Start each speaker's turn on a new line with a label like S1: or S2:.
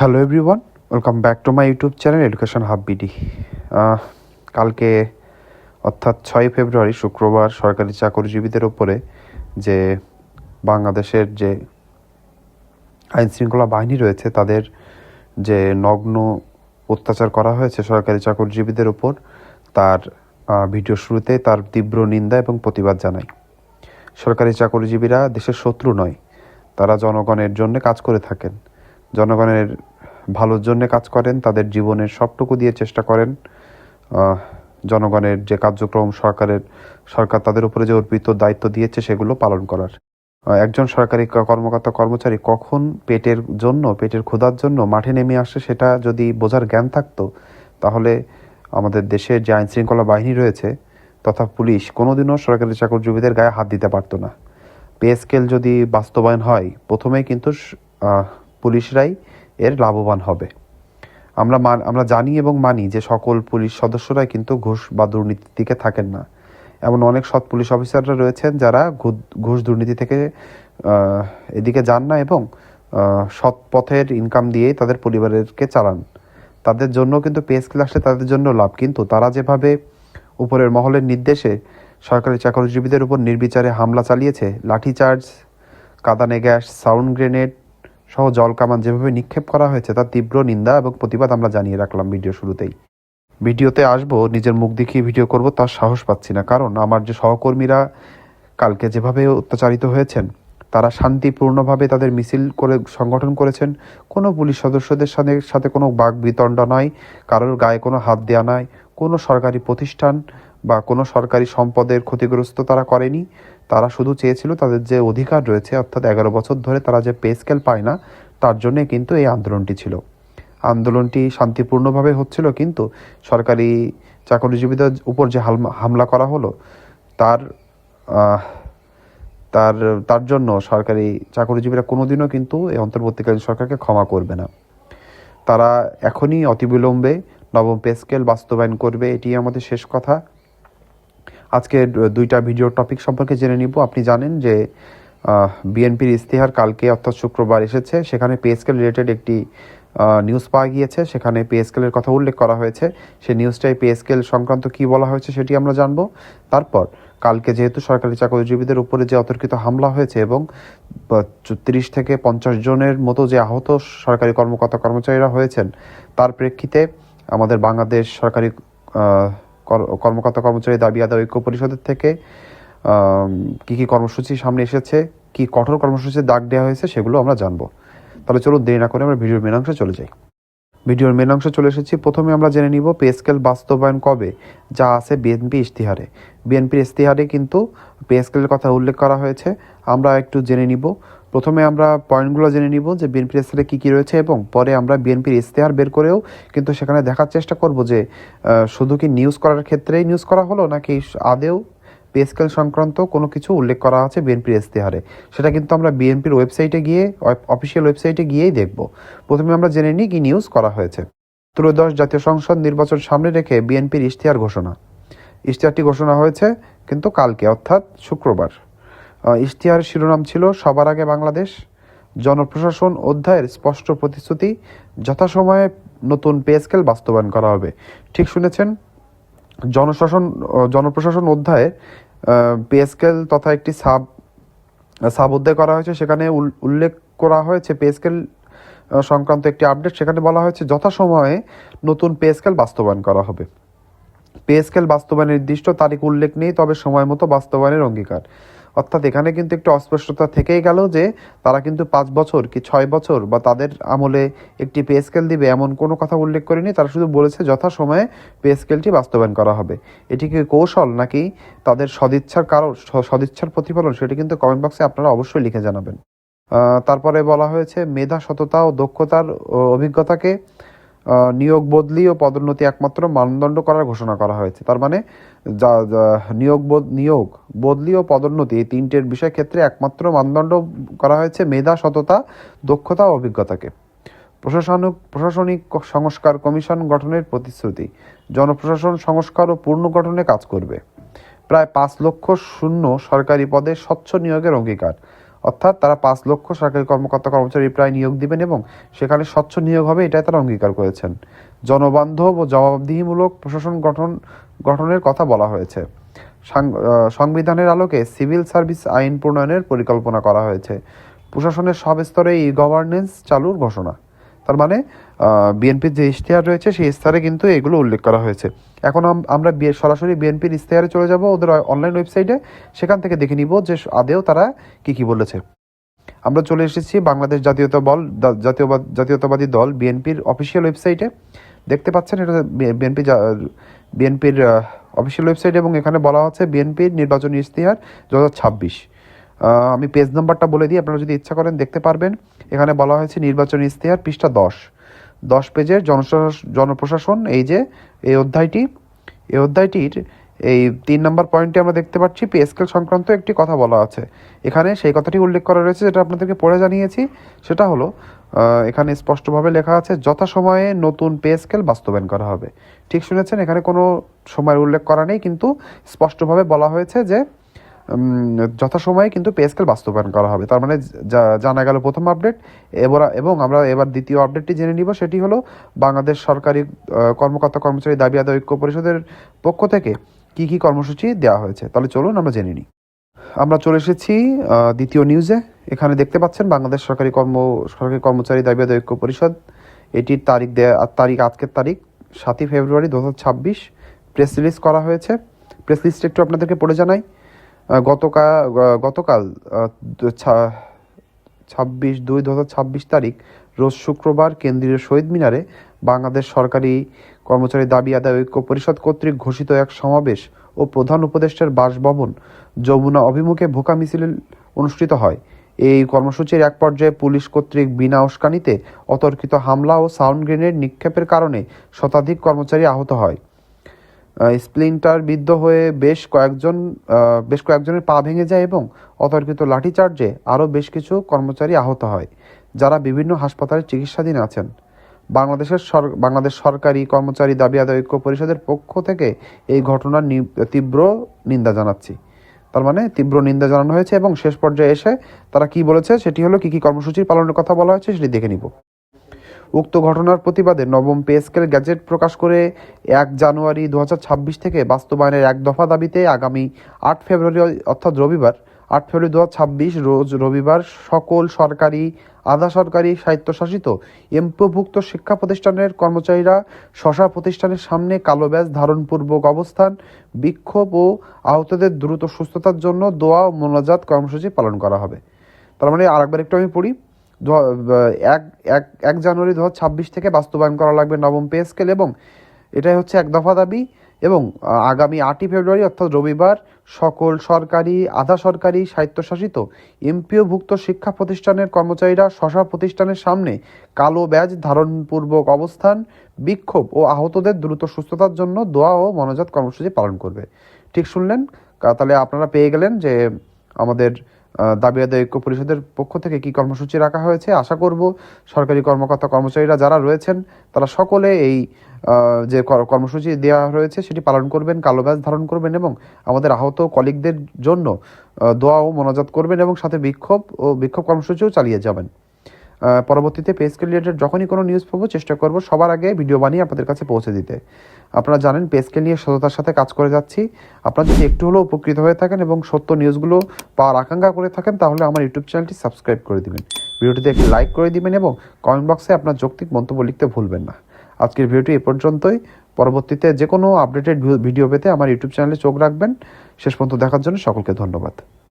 S1: Hello everyone welcome back to my YouTube channel education hub BD কালকে, অর্থাৎ ছয় ফেব্রুয়ারি, শুক্রবার, সরকারি চাকরিজীবীদের ওপরে যে বাংলাদেশের যে আইন শৃঙ্খলা বাহিনী রয়েছে, তাদের যে নগ্ন অত্যাচার করা হয়েছে সরকারি চাকরিজীবীদের ওপর তার ভিডিও শুরুতে তার তীব্র নিন্দা এবং প্রতিবাদ জানাই। সরকারি চাকরিজীবীরা দেশের শত্রু নয়, তারা জনগণের জন্য কাজ করে থাকেন। জনগণের ভালোর জন্য কাজ করেন, তাদের জীবনের সবটুকু দিয়ে চেষ্টা করেন। জনগণের যে কার্যক্রম সরকারের, সরকার তাদের উপরে যে অর্পিত দায়িত্ব দিয়েছে, সেগুলো পালন করার। একজন সরকারি কর্মকর্তা, কর্মচারী কখন পেটের জন্য, পেটের ক্ষুধার জন্য মাঠে নেমে আসে, সেটা যদি বোঝার জ্ঞান থাকতো, তাহলে আমাদের দেশের যে আইন শৃঙ্খলা বাহিনী রয়েছে, তথা পুলিশ, কোনোদিনও সরকারি চাকরিজীবীদের গায়ে হাত দিতে পারতো না। পে স্কেল যদি বাস্তবায়ন হয়, প্রথমেই কিন্তু পুলিশরাই এর লাভবান হবে। আমরা মান- আমরা জানি এবং মানি যে সকল পুলিশ সদস্যরাই কিন্তু ঘুষ বা দুর্নীতির দিকে থাকেন না। এমন অনেক সৎ পুলিশ অফিসাররা রয়েছেন যারা ঘুষ দুর্নীতি থেকে এদিকে যান না এবং সৎ পথের ইনকাম দিয়েই তাদের পরিবারকে চালান। তাদের জন্য কিন্তু পে স্কেল আসলে তাদের জন্য লাভ। কিন্তু তারা যেভাবে উপরের মহলের নির্দেশে সরকারি চাকরিজীবীদের উপর নির্বিচারে হামলা চালিয়েছে লাঠিচার্জ কাদানে গ্যাস সাউন্ড গ্রেনেড সহ জল কামান যেভাবে নিক্ষেপ করা হয়েছে, তার তীব্র নিন্দা এবং প্রতিবাদ আমরা জানিয়ে রাখলাম ভিডিও শুরুতেই। ভিডিওতে আসব, নিজের মুখ দেখিয়ে ভিডিও করব, তার সাহস পাচ্ছি না। কারণ আমার যে সহকর্মীরা কালকে যেভাবে অত্যাচারিত হয়েছেন, তারা শান্তিপূর্ণভাবে তাদের মিছিল করে সংগঠন করেছেন। কোনো পুলিশ সদস্যদের সাথে সাথে কোনো বাক বিতণ্ড নয়, কারোর গায়ে কোনো হাত দেওয়া নয়, কোনো সরকারি প্রতিষ্ঠান বা কোনো সরকারি সম্পদের ক্ষতিগ্রস্ত তারা করেনি। তারা শুধু চেয়েছিল তাদের যে অধিকার রয়েছে, অর্থাৎ এগারো বছর ধরে তারা যে পে স্কেল পায় না, তার জন্যে কিন্তু এই আন্দোলনটি ছিল। আন্দোলনটি শান্তিপূর্ণভাবে হচ্ছিল, কিন্তু সরকারি চাকরিজীবীদের উপর যে হামলা করা হলো, তার তার তার জন্য সরকারি চাকরিজীবীরা কোনোদিনও কিন্তু এই অন্তর্বর্তীকালীন সরকারকে ক্ষমা করবে না। তারা এখনই অতিবিলম্বে নবম পে স্কেল বাস্তবায়ন করবে এটি আমাদের শেষ কথা। আজকে দুইটা ভিডিও টপিক সম্পর্কে জেনে নিব। আপনি জানেন যে বিএনপির ইস্তেহার কালকে অর্থাৎ শুক্রবার এসেছে। সেখানে পে স্কেল রিলেটেড একটি নিউজ পাওয়া গিয়েছে। সেখানে পে স্কেলের কথা উল্লেখ করা হয়েছে। সেই নিউজটাই পে স্কেল সংক্রান্ত কি বলা হয়েছে সেটি আমরা জানব। তারপর কালকে যেহেতু সরকারি চাকরিজীবীদের উপরে যে অতর্কিত হামলা হয়েছে এবং তিরিশ থেকে পঞ্চাশ জনের মতো যে আহত সরকারি কর্মকর্তা কর্মচারীরা হয়েছেন, তার প্রেক্ষিতে আমাদের বাংলাদেশ সরকারি কর্মকর্তা কর্মচারী দাবি আদায় ঐক্য পরিষদের থেকে কী কি কর্মসূচি সামনে এসেছে, কি কঠোর কর্মসূচির ডাক দেওয়া হয়েছে সেগুলো আমরা জানব। তাহলে চলুন দেরি না করে আমরা ভিডিওর মেন অংশে চলে যাই। ভিডিওর মেন অংশে চলে এসেছি। প্রথমে আমরা জেনে নিব পে স্কেল বাস্তবায়ন কবে, যা আছে বিএনপি ইশতিহারে। বিএনপির ইশতিহারে কিন্তু পে স্কেলের কথা উল্লেখ করা হয়েছে। আমরা একটু জেনে নিব। প্রথমে আমরা পয়েন্টগুলো জেনে নিব যে বিএনপির ইশতেহারে কী কী রয়েছে এবং পরে আমরা বিএনপির ইশতেহার বের করেও কিন্তু সেখানে দেখার চেষ্টা করব যে শুধু কি নিউজ করার ক্ষেত্রেই নিউজ করা হলো নাকি আদেও পে স্কেল সংক্রান্ত কোনো কিছু উল্লেখ করা আছে বিএনপির ইশতেহারে? সেটা কিন্তু আমরা বিএনপির ওয়েবসাইটে গিয়ে অফিসিয়াল ওয়েবসাইটে গিয়েই দেখব। প্রথমে আমরা জেনে নিই কি নিউজ করা হয়েছে। ত্রয়োদশ জাতীয় সংসদ নির্বাচন সামনে রেখে বিএনপির ইশতেহার ঘোষণা। ইশতেহারটি ঘোষণা হয়েছে কিন্তু কালকে, অর্থাৎ শুক্রবার। ইশতিহারের শিরোনাম ছিল, সবার আগে বাংলাদেশ। জনপ্রশাসন অধ্যায়ের স্পষ্ট প্রতিশ্রুতি, যথাসময়ে নতুন পে স্কেল বাস্তবায়ন করা হবে। ঠিক শুনেছেন? জনশাসন জনপ্রশাসন অধ্যায়ে পে স্কেল তথা একটি সাব সাব অধ্যায় করা হয়েছে। সেখানে উল- উল্লেখ করা হয়েছে পে স্কেল সংক্রান্ত একটি আপডেট। সেখানে বলা হয়েছে, যথাসময়ে নতুন পে স্কেল বাস্তবায়ন করা হবে। পে স্কেল বাস্তবায়নের নির্দিষ্ট তারিখ উল্লেখ নেই, তবে সময় মতো বাস্তবায়নের অঙ্গীকার। অর্থাৎ এখানে কিন্তু একটু অস্পষ্টতা থেকেই গেল যে, তারা কিন্তু পাঁচ বছর কি ছয় বছর বা তাদের আমলে একটি পে স্কেল দিবে এমন কোনো কথা উল্লেখ করেনি। তারা শুধু বলেছে যথাসময়ে পে স্কেলটি বাস্তবায়ন করা হবে। এটি কি কৌশল নাকি তাদের সদিচ্ছার কারণ সদিচ্ছার প্রতিফলন সেটি কিন্তু কমেন্ট বক্সে আপনারা অবশ্যই লিখে জানাবেন। তারপরে বলা হয়েছে, মেধা, সততা ও দক্ষতার অভিজ্ঞতাকে নিয়োগ বদলি ও পদোন্নতি একমাত্র মানদণ্ড করার ঘোষণা করা হয়েছে। তার মানে যা নিয়োগ নিয়োগ বদলি ও পদোন্নতি এই তিনটের বিষয় ক্ষেত্রে একমাত্র মানদণ্ড করা হয়েছে মেধা, সততা, দক্ষতা ও অভিজ্ঞতাকে। প্রশাসনিক প্রশাসনিক সংস্কার কমিশন গঠনের প্রতিশ্রুতি। জনপ্রশাসন সংস্কার ও পুনর্গঠনে কাজ করবে। প্রায় পাঁচ লক্ষ শূন্য সরকারি পদে স্বচ্ছ নিয়োগের অঙ্গীকার। অর্থাৎ তারা পাঁচ লক্ষ সরকারি কর্মকর্তা কর্মচারী প্রায় নিয়োগ দিবেন এবং সেখানে স্বচ্ছ নিয়োগ হবে, এটাই তারা অঙ্গীকার করেছেন। জনবান্ধব ও জবাবদিহিমূলক প্রশাসন গঠন, গঠনের কথা বলা হয়েছে। সংবিধানের আলোকে সিভিল সার্ভিস আইন প্রণয়নের পরিকল্পনা করা হয়েছে। প্রশাসনের সব স্তরে ই গভর্নেন্স চালুর ঘোষণা। তার মানে বিএনপির যে ইশতেহার রয়েছে, সেই ইশতেহারে কিন্তু এগুলো উল্লেখ করা হয়েছে। এখন আম- আমরা সরাসরি বিএনপির ইশতেহারে চলে যাব ওদের অনলাইন ওয়েবসাইটে সেখান থেকে দেখে নিব যে আদেও তারা কি কি বলেছে। আমরা চলে এসেছি বাংলাদেশ জাতীয়তা বল জাতীয়বাদ জাতীয়তাবাদী দল, বিএনপির অফিসিয়াল ওয়েবসাইটে দেখতে পাচ্ছেন, এটা বিএনপি বিএনপির অফিসিয়াল ওয়েবসাইট এবং এখানে বলা হচ্ছে বিএনপির নির্বাচনী ইশতেহার দু হাজার ছাব্বিশ। আমি পেজ নাম্বারটা বলে দিই, আপনারা যদি ইচ্ছা করেন দেখতে পারবেন। এখানে বলা হয়েছে নির্বাচনী ইশতেহার পৃষ্ঠা দশ। দশ পেজের জনপ্রশাসন, এই যে, এই অধ্যায়টি। এই অধ্যায়টির এই তিন নম্বর পয়েন্টে আমরা দেখতে পাচ্ছি পে স্কেল সংক্রান্ত একটি কথা বলা আছে। এখানে সেই কথাটি উল্লেখ করা রয়েছে, যেটা আপনাদেরকে পড়ে জানিয়েছি। সেটা হলো এখানে স্পষ্টভাবে লেখা আছে, যথাসময়ে নতুন পে স্কেল বাস্তবায়ন করা হবে। ঠিক শুনেছেন, এখানে কোনো সময়ের উল্লেখ করা নেই, কিন্তু স্পষ্টভাবে বলা হয়েছে যে যথাসময়ে কিন্তু পে স্কেল বাস্তবায়ন করা হবে। তার মানে জানা গেল প্রথম আপডেট এবার, এবং আমরা এবার দ্বিতীয় আপডেটটি জেনে নিব, সেটি হলো বাংলাদেশ সরকারি কর্মকর্তা কর্মচারী দাবি আদায় ঐক্য পরিষদের পক্ষ থেকে কি কি কর্মসূচি দেওয়া হয়েছে। তাহলে চলুন আমরা জেনে নিই। আমরা চলে এসেছি দ্বিতীয় নিউজে এখানে দেখতে পাচ্ছেন বাংলাদেশ সরকারি কর্ম, সরকারি কর্মচারী দাবি আদায় ঐক্য পরিষদ। এটির তারিখ দেয়া তারিখ আজকের তারিখ, সাতই ফেব্রুয়ারি দু হাজার ছাব্বিশ। প্রেস রিলিজ করা হয়েছে। প্রেস লিস্ট একটু আপনাদেরকে পড়ে জানাই। গতকাল গতকাল ছাব্বিশ, দুই দু ছাব্বিশ তারিখ, রোজ শুক্রবার কেন্দ্রীয় শহীদ মিনারে বাংলাদেশ সরকারি কর্মচারী দাবি আদায় ঐক্য পরিষদ কর্তৃক ঘোষিত এক সমাবেশ ও প্রধান উপদেষ্টার বাসভবন যমুনা অভিমুখে ভোকা মিছিল অনুষ্ঠিত হয়। এই কর্মসূচির এক পর্যায়ে পুলিশ কর্তৃক বিনা উস্কানিতে অতর্কিত হামলা ও সাউন্ড গ্রেনেড নিক্ষেপের কারণে শতাধিক কর্মচারী আহত হয়। স্প্লিন্টার বিদ্ধ হয়ে বেশ কয়েকজন বেশ কয়েকজনের পা ভেঙে যায় এবং অতর্কিত লাঠিচার্জে আরও বেশ কিছু কর্মচারী আহত হয়, যারা বিভিন্ন হাসপাতালে চিকিৎসাধীন আছেন। বাংলাদেশের সর- বাংলাদেশ সরকারি কর্মচারী দাবি আদায় ঐক্য পরিষদের পক্ষ থেকে এই ঘটনার তীব্র নিন্দা জানাচ্ছি। তার মানে তীব্র নিন্দা জানানো হয়েছে এবং শেষ পর্যায়ে এসে তারা কি বলেছে সেটি হলো কি কি কর্মসূচির পালনের কথা বলা হয়েছে সেটি দেখে নিব। উক্ত ঘটনার প্রতিবাদে নবম পে স্কেল গ্যাজেট প্রকাশ করে এক জানুয়ারি দু হাজার ছাব্বিশ থেকে বাস্তবায়নের এক দফা দাবিতে আগামী আট ফেব্রুয়ারি, অর্থাৎ রবিবার, আট ফেব্রুয়ারি দু হাজার ছাব্বিশ, রোজ রবিবার সকল সরকারি, আধা সরকারি স্বায়ত্তশাসিত এমপিভুক্ত শিক্ষা প্রতিষ্ঠানের কর্মচারীরা শশা প্রতিষ্ঠানের সামনে কালো ব্যাজ ধারণপূর্বক অবস্থান, বিক্ষোভ ও আহতদের দ্রুত সুস্থতার জন্য দোয়া ও মোনাজাত কর্মসূচি পালন করা হবে। তার মানে আরেকবার একটু আমি পড়ি। এক এক এক জানুয়ারি দু ছাব্বিশ থেকে বাস্তবায়ন করা লাগবে নবম পে স্কেল এবং এটাই হচ্ছে এক দফা দাবি এবং আগামী আটই ফেব্রুয়ারি অর্থাৎ রবিবার সকল সরকারি, আধা সরকারি স্বায়ত্তশাসিত এমপিওভুক্ত শিক্ষা প্রতিষ্ঠানের কর্মচারীরা শশা প্রতিষ্ঠানের সামনে কালো ব্যাজ ধারণপূর্বক অবস্থান, বিক্ষোভ ও আহতদের দ্রুত সুস্থতার জন্য দোয়া ও মনোজাত কর্মসূচি পালন করবে। ঠিক শুনলেন? তাহলে আপনারা পেয়ে গেলেন যে আমাদের দাবি আদায় ঐক্য পরিষদের পক্ষ থেকে কি কর্মসূচি রাখা হয়েছে? আশা করব সরকারি কর্মকর্তা কর্মচারীরা যারা রয়েছেন, তারা সকলে এই যে কর্মসূচি দেওয়া রয়েছে সেটি পালন করবেন, কালো ব্যাজ ধারণ করবেন এবং আমাদের আহত কলিগদের জন্য দোয়া ও মোনাজাত করবেন এবং সাথে বিক্ষোভ ও বিক্ষোভ কর্মসূচিও চালিয়ে যাবেন। পরবর্তীতে পে রিলেটেড যখনই কোনো নিউজ পাবো চেষ্টা করব, সবার আগে ভিডিও বানিয়ে আপনাদের কাছে পৌঁছে দিতে। আপনারা জানেন পে নিয়ে সততার সাথে কাজ করে যাচ্ছি। আপনারা যদি একটু হলেও উপকৃত হয়ে থাকেন এবং সত্য নিউজগুলো পাওয়ার আকাঙ্ক্ষা করে থাকেন, তাহলে আমার ইউটিউব চ্যানেলটি সাবস্ক্রাইব করে দিবেন। ভিডিওটিতে একটি লাইক করে দিবেন এবং কমেন্ট বক্সে আপনার যৌক্তিক মন্তব্য লিখতে ভুলবেন না। আজকের ভিডিওটি এ পর্যন্তই। পরবর্তীতে যে কোনো আপডেটেড ভিডিও পেতে আমার ইউটিউব চ্যানেলে চোখ রাখবেন। শেষ পর্যন্ত দেখার জন্য সকলকে ধন্যবাদ।